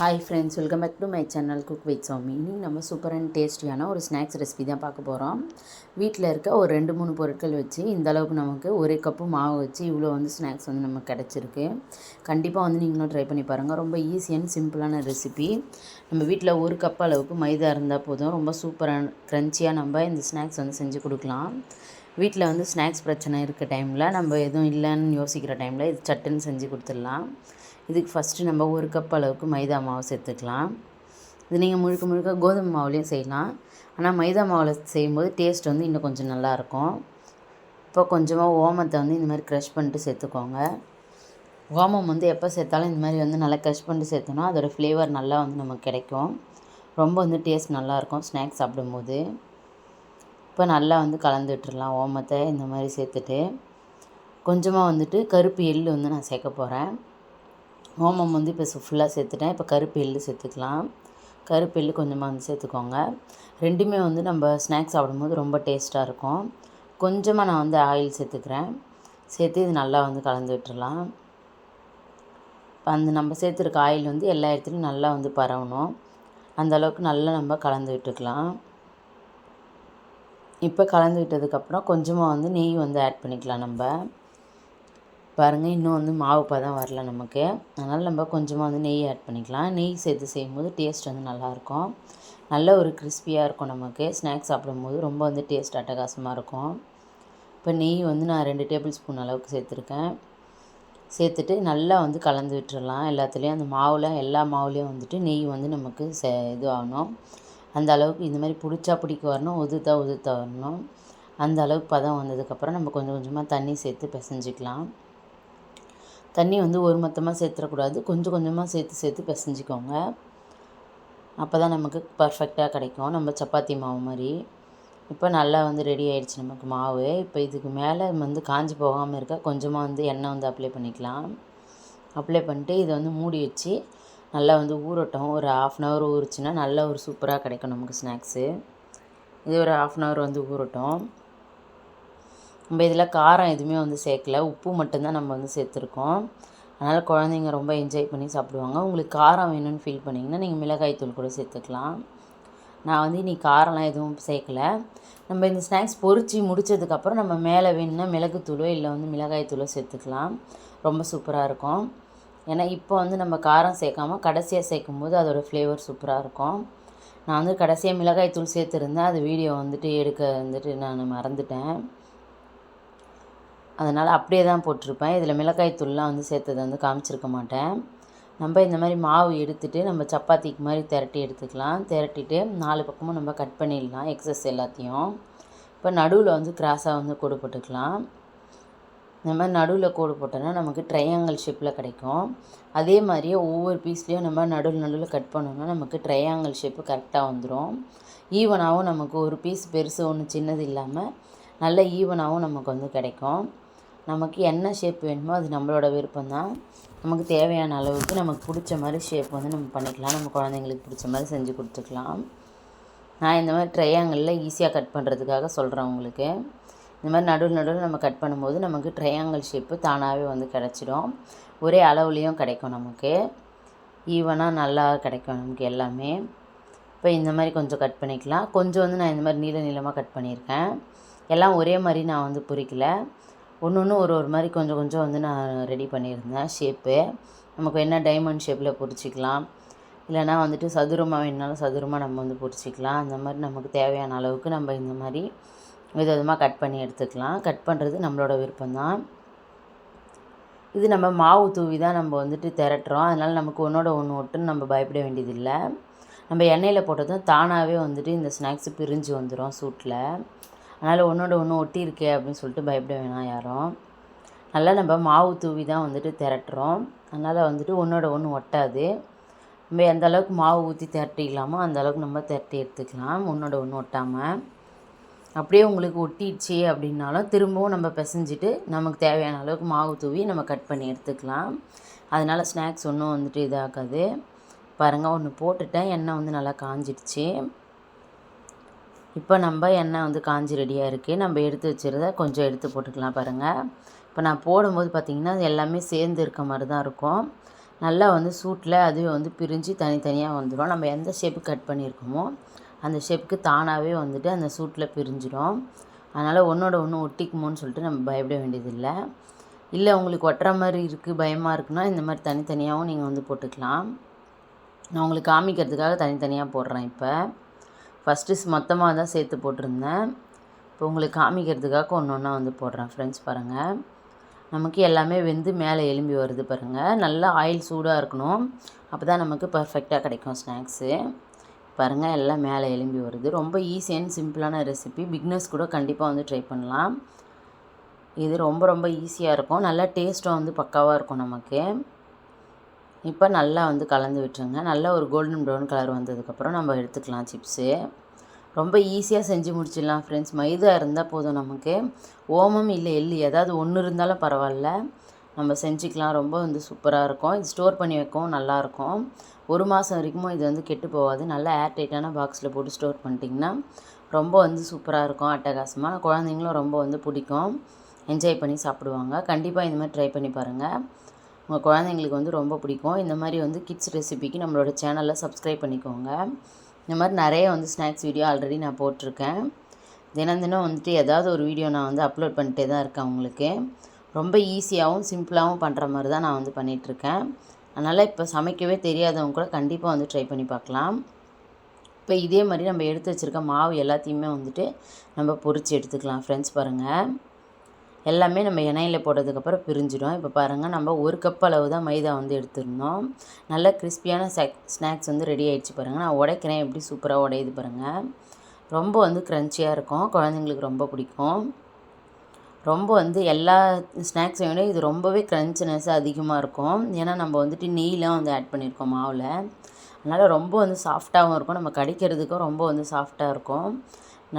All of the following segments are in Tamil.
Hi friends welcome back to my channel cook with Sami இன்னைக்கு நம்ம சூப்பர் அண்ட் டேஸ்டியான ஒரு ஸ்நாக்ஸ் ரெசிபி தான் பார்க்க போகிறோம் வீட்டில் இருக்க ஒரு ரெண்டு மூணு பொருட்கள் வச்சு இந்த அளவுக்கு நமக்கு ஒரு கப்பு மாவு வச்சு இவ்வளோ வந்து ஸ்நாக்ஸ் வந்து நமக்கு கிடச்சிருக்கு. கண்டிப்பாக வந்து நீங்களும் ட்ரை பண்ணி பாருங்கள் ரொம்ப ஈஸியான சிம்பிளான ரெசிபி நம்ம வீட்டில் ஒரு கப் அளவுக்கு மைதா இருந்தால் போதும். ரொம்ப சூப்பரான க்ரன்ச்சியாக நம்ம இந்த ஸ்நாக்ஸ் வந்து செஞ்சு கொடுக்கலாம். வீட்டில் வந்து ஸ்நாக்ஸ் பிரச்சனை இருக்க டைமில் நம்ம எதுவும் இல்லைன்னு யோசிக்கிற டைமில் இது சட்டுன்னு செஞ்சு கொடுத்துடலாம். இதுக்கு ஃபஸ்ட்டு நம்ம ஒரு கப் அளவுக்கு மைதா மாவு சேர்த்துக்கலாம். இது நீங்கள் முழுக்க முழுக்க கோதுமை மாவுலேயும் செய்யலாம். ஆனால் மைதா மாவில் செய்யும்போது டேஸ்ட் வந்து இன்னும் கொஞ்சம் நல்லாயிருக்கும் இப்போ கொஞ்சமாக ஓமத்தை வந்து இந்த மாதிரி க்ரஷ் பண்ணிட்டு சேர்த்துக்கோங்க. ஓமம் வந்து எப்போ சேர்த்தாலும் இந்த மாதிரி வந்து நல்லா க்ரஷ் பண்ணிட்டு சேர்த்தோன்னா அதோடய ஃப்ளேவர் நல்லா வந்து நமக்கு கிடைக்கும். ரொம்ப வந்து டேஸ்ட் நல்லாயிருக்கும் ஸ்நாக்ஸ் சாப்பிடும்போது. இப்போ நல்லா வந்து கலந்து விட்டுறலாம் ஓமத்தை இந்த மாதிரி சேர்த்துட்டு கொஞ்சமாக வந்துட்டு கருப்பு எள் வந்து நான் சேர்க்க போகிறேன் ஓமம் வந்து இப்போ ஃபுல்லாக சேர்த்துட்டேன். இப்போ கருப்பு எள்ளு சேர்த்துக்கலாம். கருப்பு எள்ளு கொஞ்சமாக வந்து சேர்த்துக்கோங்க. ரெண்டுமே வந்து நம்ம ஸ்நாக்ஸ் சாப்பிடும்போது ரொம்ப டேஸ்ட்டாக இருக்கும். கொஞ்சமாக நான் வந்து ஆயில் சேர்த்துக்கிறேன். சேர்த்து இது நல்லா வந்து கலந்து விட்டுடலாம் இப்போ அந்த நம்ம சேர்த்துருக்க ஆயில் வந்து எல்லா இடத்துலையும் நல்லா வந்து பரவணும். அந்தளவுக்கு நல்லா நம்ம கலந்து விட்டுக்கலாம் இப்போ கலந்து விட்டதுக்கப்புறம் கொஞ்சமாக வந்து நெய் வந்து ஆட் பண்ணிக்கலாம் நம்ம. பாருங்கள் இன்னும் வந்து மாவு பதம் வரல நமக்கு. அதனால் நம்ம கொஞ்சமாக வந்து நெய் ஆட் பண்ணிக்கலாம். நெய் சேர்த்து செய்யும்போது டேஸ்ட் வந்து நல்லாயிருக்கும். நல்ல ஒரு கிறிஸ்பியாக இருக்கும் நமக்கு. ஸ்நாக்ஸ் சாப்பிடும்போது ரொம்ப வந்து டேஸ்ட் அட்டகாசமாக இருக்கும். இப்போ நெய் வந்து நான் ரெண்டு டேபிள் ஸ்பூன் அளவுக்கு சேர்த்துருக்கேன். சேர்த்துட்டு நல்லா வந்து கலந்து விட்டுடலாம் எல்லாத்துலேயும் அந்த மாவில் எல்லா மாவுலேயும் வந்துட்டு நெய் வந்து நமக்கு சே இது ஆகணும் அந்த அளவுக்கு இந்த மாதிரி பிடிச்சா பிடிக்க வரணும் உதுத்தா உதுத்தா வரணும். அந்த அளவுக்கு பதம் வந்ததுக்கப்புறம் நம்ம கொஞ்சம் கொஞ்சமாக தண்ணி சேர்த்து பிசைஞ்சிக்கலாம். தண்ணி வந்து ஒரு மொத்தமாக சேர்த்துடக்கூடாது கொஞ்சம் கொஞ்சமாக சேர்த்து சேர்த்து பிசைஞ்சிக்கோங்க. அப்போ தான் நமக்கு பர்ஃபெக்டாக கிடைக்கும். நம்ம சப்பாத்தி மாவு மாதிரி. இப்போ நல்லா வந்து ரெடி ஆகிடுச்சு நமக்கு மாவு. இப்போ இதுக்கு மேலே வந்து காஞ்சி போகாமல் இருக்க கொஞ்சமாக வந்து எண்ணெய் வந்து அப்ளை பண்ணிக்கலாம். அப்ளை பண்ணிட்டு இதை வந்து மூடி வச்சு நல்லா வந்து ஊறட்டும். ஒரு ஆஃப் அன் ஹவர் ஊறுச்சுன்னா நல்ல ஒரு சூப்பராக கிடைக்கும் நமக்கு ஸ்நாக்ஸு இது ஒரு ஆஃப் அன் ஹவர் வந்து ஊறட்டும். நம்ம இதில் காரம் எதுவுமே வந்து சேர்க்கல. உப்பு மட்டும்தான் நம்ம வந்து சேர்த்துருக்கோம். அதனால் குழந்தைங்க ரொம்ப என்ஜாய் பண்ணி சாப்பிடுவாங்க. உங்களுக்கு காரம் வேணும்னு ஃபீல் பண்ணிங்கன்னா நீங்கள் மிளகாய் தூள் கூட சேர்த்துக்கலாம். நான் வந்து இன்றைக்கி காரம்லாம் எதுவும் சேர்க்கல. நம்ம இந்த ஸ்நாக்ஸ் பொறிச்சு முடித்ததுக்கப்புறம் நம்ம மேலே வேணும்னா மிளகுத்தூளோ இல்லை வந்து மிளகாய் தூளோ சேர்த்துக்கலாம். ரொம்ப சூப்பராக இருக்கும். ஏன்னா இப்போ வந்து நம்ம காரம் சேர்க்காம கடைசியாக சேர்க்கும் போது அதோடய ஃப்ளேவர் சூப்பராக இருக்கும். நான் வந்து கடைசியாக மிளகாய் தூள் சேர்த்துருந்தேன் அது வீடியோ வந்துட்டு எடுக்க வந்துட்டு நான் மறந்துட்டேன். அதனால் அப்படியே தான் போட்டிருப்பேன். இதில் மிளகாய் தூள்லாம் வந்து சேர்த்ததை வந்து காமிச்சிருக்க மாட்டேன். நம்ம இந்த மாதிரி மாவு எடுத்துகிட்டு நம்ம சப்பாத்திக்கு மாதிரி திரட்டி எடுத்துக்கலாம். திரட்டிட்டு நாலு பக்கமும் நம்ம கட் பண்ணிடலாம் எக்ஸஸ் எல்லாத்தையும். இப்போ நடுவில் வந்து கிராஸாக வந்து கொடுப்பட்டுக்கலாம் இந்த மாதிரி நடுவில் கோடு போட்டோன்னா நமக்கு ட்ரையாங்கிள் ஷேப்பில் கிடைக்கும். அதே மாதிரியே ஒவ்வொரு பீஸ்லேயும் நம்ம நடுவில் நடுவில் கட் பண்ணோம்னா நமக்கு ட்ரையாங்கிள் ஷேப்பு கரெக்டாக வந்துடும் ஈவனாகவும் நமக்கு ஒரு பீஸ் பெருசு ஒன்று சின்னது இல்லாமல் நல்ல ஈவனாகவும் நமக்கு வந்து கிடைக்கும். நமக்கு என்ன ஷேப் வேணுமோ அது நம்மளோட விருப்பம் தான். நமக்கு தேவையான அளவுக்கு நமக்கு பிடிச்ச மாதிரி ஷேப் வந்து நம்ம பண்ணிக்கலாம். நம்ம குழந்தைங்களுக்கு பிடிச்ச மாதிரி செஞ்சு கொடுத்துக்கலாம். நான் இந்த மாதிரி ட்ரையாங்கிளில் ஈஸியாக கட் பண்ணுறதுக்காக சொல்கிறேன் உங்களுக்கு. இந்த மாதிரி நடுவில் நடுவில் நம்ம கட் பண்ணும்போது நமக்கு ட்ரையாங்கிள் ஷேப்பு தானாகவே வந்து கிடச்சிடும். ஒரே அளவுலேயும் கிடைக்கும் நமக்கு. ஈவனாக நல்லா கிடைக்கும் நமக்கு எல்லாமே. இப்போ இந்த மாதிரி கொஞ்சம் கட் பண்ணிக்கலாம். கொஞ்சம் வந்து நான் இந்த மாதிரி நீள நீளமாக கட் பண்ணியிருக்கேன். எல்லாம் ஒரே மாதிரி நான் வந்து பொறிக்கல ஒன்று ஒன்று ஒரு ஒரு மாதிரி கொஞ்சம் கொஞ்சம் வந்து நான் ரெடி பண்ணியிருந்தேன் ஷேப்பு நமக்கு என்ன டைமண்ட் ஷேப்பில் பொறிச்சிக்கலாம் இல்லைனா வந்துட்டு சதுரமாக வேணுனாலும் சதுரமாக நம்ம வந்து பொறிச்சிக்கலாம் அந்த மாதிரி நமக்கு தேவையான அளவுக்கு நம்ம இந்த மாதிரி வித விதமாக கட் பண்ணி எடுத்துக்கலாம். கட் பண்ணுறது நம்மளோட விருப்பம்தான். இது நம்ம மாவு தூவி தான் நம்ம வந்துட்டு திரட்டுறோம். அதனால் நமக்கு ஒன்றோட ஒன்று ஒட்டுன்னு நம்ம பயப்பட வேண்டியதில்லை. நம்ம எண்ணெயில் போட்டதும் தானாகவே வந்துட்டு இந்த ஸ்நாக்ஸு பிரிஞ்சு வந்துடும் சூட்டில் அதனால் ஒன்றோட ஒன்று ஒட்டி இருக்கே அப்படின்னு சொல்லிட்டு பயப்பட வேணாம் யாரும். நல்லா நம்ம மாவு தூவி தான் வந்துட்டு திரட்டுறோம். அதனால் வந்துட்டு ஒன்றோட ஒன்று ஒட்டாது. நம்ம எந்த அளவுக்கு மாவு ஊற்றி திரட்டிக்கலாமோ அந்த அளவுக்கு நம்ம திரட்டி எடுத்துக்கலாம். ஒன்றோட ஒன்று ஒட்டாமல் அப்படியே உங்களுக்கு ஒட்டிடுச்சு அப்படின்னாலும் திரும்பவும் நம்ம பிசைஞ்சிட்டு நமக்கு தேவையான அளவுக்கு மாவு தூவி நம்ம கட் பண்ணி எடுத்துக்கலாம். அதனால் ஸ்நாக்ஸ் ஒன்றும் வந்துட்டு இதாகாது. பாருங்கள் ஒன்று போட்டுட்டேன். எண்ணெய் வந்து நல்லா காஞ்சிடுச்சு. இப்போ நம்ம எண்ணெய் வந்து காஞ்சி ரெடியாக இருக்குது நம்ம எடுத்து வச்சுருத கொஞ்சம் எடுத்து போட்டுக்கலாம் பாருங்கள் இப்போ நான் போடும்போது பார்த்திங்கன்னா எல்லாமே சேர்ந்து இருக்க மாதிரி தான் இருக்கும். நல்லா வந்து சூட்டில் அதுவே வந்து பிரிஞ்சு தனித்தனியாக வந்துடும் நம்ம எந்த ஷேப்பு கட் பண்ணியிருக்கோமோ அந்த ஷேப்புக்கு தானாகவே வந்துட்டு அந்த சூட்டில் பிரிஞ்சிடும் அதனால் ஒன்றோட ஒன்று ஒட்டிக்குமோன்னு சொல்லிட்டு நம்ம பயப்பட வேண்டியதில்லை. இல்லை உங்களுக்கு ஒட்டுற மாதிரி இருக்குது பயமாக இருக்குன்னா இந்த மாதிரி தனித்தனியாகவும் நீங்கள் வந்து போட்டுக்கலாம். நான் உங்களுக்கு காமிக்கிறதுக்காக தனித்தனியாக போடுறேன் இப்போ. ஃபஸ்ட்டு மொத்தமாக தான் சேர்த்து போட்டிருந்தேன். இப்போ உங்களுக்கு காமிக்கிறதுக்காக ஒன்று ஒன்றா வந்து போடுறேன் ஃப்ரெண்ட்ஸ் பாருங்கள் நமக்கு எல்லாமே வெந்து மேலே எலும்பி வருது பாருங்கள் நல்லா ஆயில் சூடாக இருக்கணும். அப்போ தான் நமக்கு பர்ஃபெக்டாக கிடைக்கும் ஸ்நாக்ஸு பாருங்கள் எல்லாம் மேலே எலும்பி வருது. ரொம்ப ஈஸி அண்ட் சிம்பிளான ரெசிபி பிக்னஸ் கூட கண்டிப்பாக வந்து ட்ரை பண்ணலாம். இது ரொம்ப ரொம்ப ஈஸியாக இருக்கும். நல்லா டேஸ்ட்டும் வந்து பக்காவாக இருக்கும் நமக்கு. இப்போ நல்லா வந்து கலந்து விட்டுருங்க. நல்லா ஒரு கோல்டன் ப்ரௌன் கலர் வந்ததுக்கப்புறம் நம்ம எடுத்துக்கலாம் சிப்ஸு ரொம்ப ஈஸியாக செஞ்சு முடிச்சிடலாம் ஃப்ரெண்ட்ஸ் மைதா இருந்தால் போதும் நமக்கு. ஓமம் இல்லை எள்ளு ஏதாவது ஒன்று இருந்தாலும் பரவாயில்ல. நம்ம செஞ்சுக்கலாம். ரொம்ப வந்து சூப்பராக இருக்கும். இது ஸ்டோர் பண்ணி வைக்கவும் நல்லாயிருக்கும் ஒரு மாதம் வரைக்கும் இது வந்து கெட்டு போகாது. நல்லா ஏர் டைட்டான பாக்ஸில் போட்டு ஸ்டோர் பண்ணிட்டிங்கன்னா ரொம்ப வந்து சூப்பராக இருக்கும். அட்டகாசமாக குழந்தைங்களும் ரொம்ப வந்து பிடிக்கும். என்ஜாய் பண்ணி சாப்பிடுவாங்க. கண்டிப்பாக இந்த மாதிரி ட்ரை பண்ணி பாருங்கள் உங்கள் குழந்தைங்களுக்கு வந்து ரொம்ப பிடிக்கும். இந்த மாதிரி வந்து கிட்ஸ் ரெசிபிக்கு நம்மளோட சேனலில் சப்ஸ்கிரைப் பண்ணிக்கோங்க. இந்த மாதிரி நிறைய வந்து ஸ்நாக்ஸ் வீடியோ ஆல்ரெடி நான் போட்டிருக்கேன். தினம் தினம் வந்துட்டு ஏதாவது ஒரு வீடியோ நான் வந்து அப்லோட் பண்ணிட்டே தான் இருக்கேன் உங்களுக்கு. ரொம்ப ஈஸியாகவும் சிம்பிளாகவும் பண்ணுற மாதிரி தான் நான் வந்து பண்ணிகிட்ருக்கேன் அதனால் இப்போ சமைக்கவே தெரியாதவங்க கூட கண்டிப்பாக வந்து ட்ரை பண்ணி பார்க்கலாம். இப்போ இதே மாதிரி நம்ம எடுத்து வச்சுருக்க மாவு எல்லாத்தையுமே வந்துட்டு நம்ம பொரித்து எடுத்துக்கலாம். ஃப்ரெண்ட்ஸ் பாருங்கள் எல்லாமே நம்ம எண்ணெயில் போட்டதுக்கப்புறம் பிரிஞ்சிடும். இப்போ பாருங்கள் நம்ம ஒரு கப் அளவு தான் மைதா வந்து எடுத்துருந்தோம். நல்ல கிறிஸ்பியான ஸ்நாக்ஸ் வந்து ரெடி ஆகிடுச்சு பாருங்கள் நான் உடைக்கிறேன். எப்படி சூப்பராக உடையுது பாருங்கள் ரொம்ப வந்து க்ரன்ச்சியாக இருக்கும். குழந்தைங்களுக்கு ரொம்ப பிடிக்கும். ரொம்ப வந்து எல்லா ஸ்நாக்ஸையும் விட இது ரொம்பவே க்ரன்ச்சினஸ் அதிகமாக இருக்கும். ஏன்னா நம்ம வந்துட்டு நெய்லாம் வந்து ஆட் பண்ணியிருக்கோம் மாவில். அதனால் ரொம்ப வந்து சாஃப்டாகவும் இருக்கும். நம்ம கடிக்கிறதுக்கும் ரொம்ப வந்து சாஃப்டாக இருக்கும்.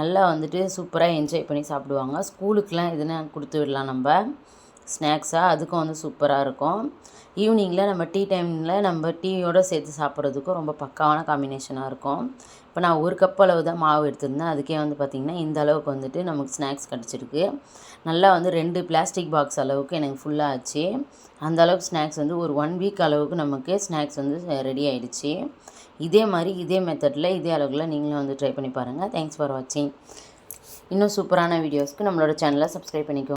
நல்லா வந்துட்டு சூப்பராக என்ஜாய் பண்ணி சாப்பிடுவாங்க. ஸ்கூலுக்கெலாம் இதுனா கொடுத்து விடலாம் நம்ம. ஸ்நாக்ஸாக அதுக்கும் வந்து சூப்பராக இருக்கும். ஈவினிங்கில் நம்ம டீ டைமில் நம்ம டீயோடு சேர்த்து சாப்பிட்றதுக்கும் ரொம்ப பக்காவான காம்பினேஷனாக இருக்கும். இப்போ நான் ஒரு கப் அளவு தான் மாவு எடுத்திருந்தேன். அதுக்கே வந்து பார்த்திங்கன்னா இந்த அளவுக்கு வந்துட்டு நமக்கு ஸ்நாக்ஸ் கிடச்சிருக்கு. நல்லா வந்து ரெண்டு பிளாஸ்டிக் பாக்ஸ் அளவுக்கு எனக்கு ஃபுல்லாக ஆச்சு. அந்த அளவுக்கு ஸ்நாக்ஸ் வந்து ஒரு ஒன் வீக் அளவுக்கு நமக்கு ஸ்நாக்ஸ் வந்து ரெடி ஆகிடுச்சு இதே மாதிரி இதே மெத்தடில் இதே அளவுக்குலாம் நீங்களும் வந்து ட்ரை பண்ணி பாருங்கள் தேங்க்ஸ் ஃபார் வாட்சிங் இன்னும் சூப்பரான வீடியோஸ்க்கு நம்மளோட சேனலை சப்ஸ்கிரைப் பண்ணிக்கோங்க.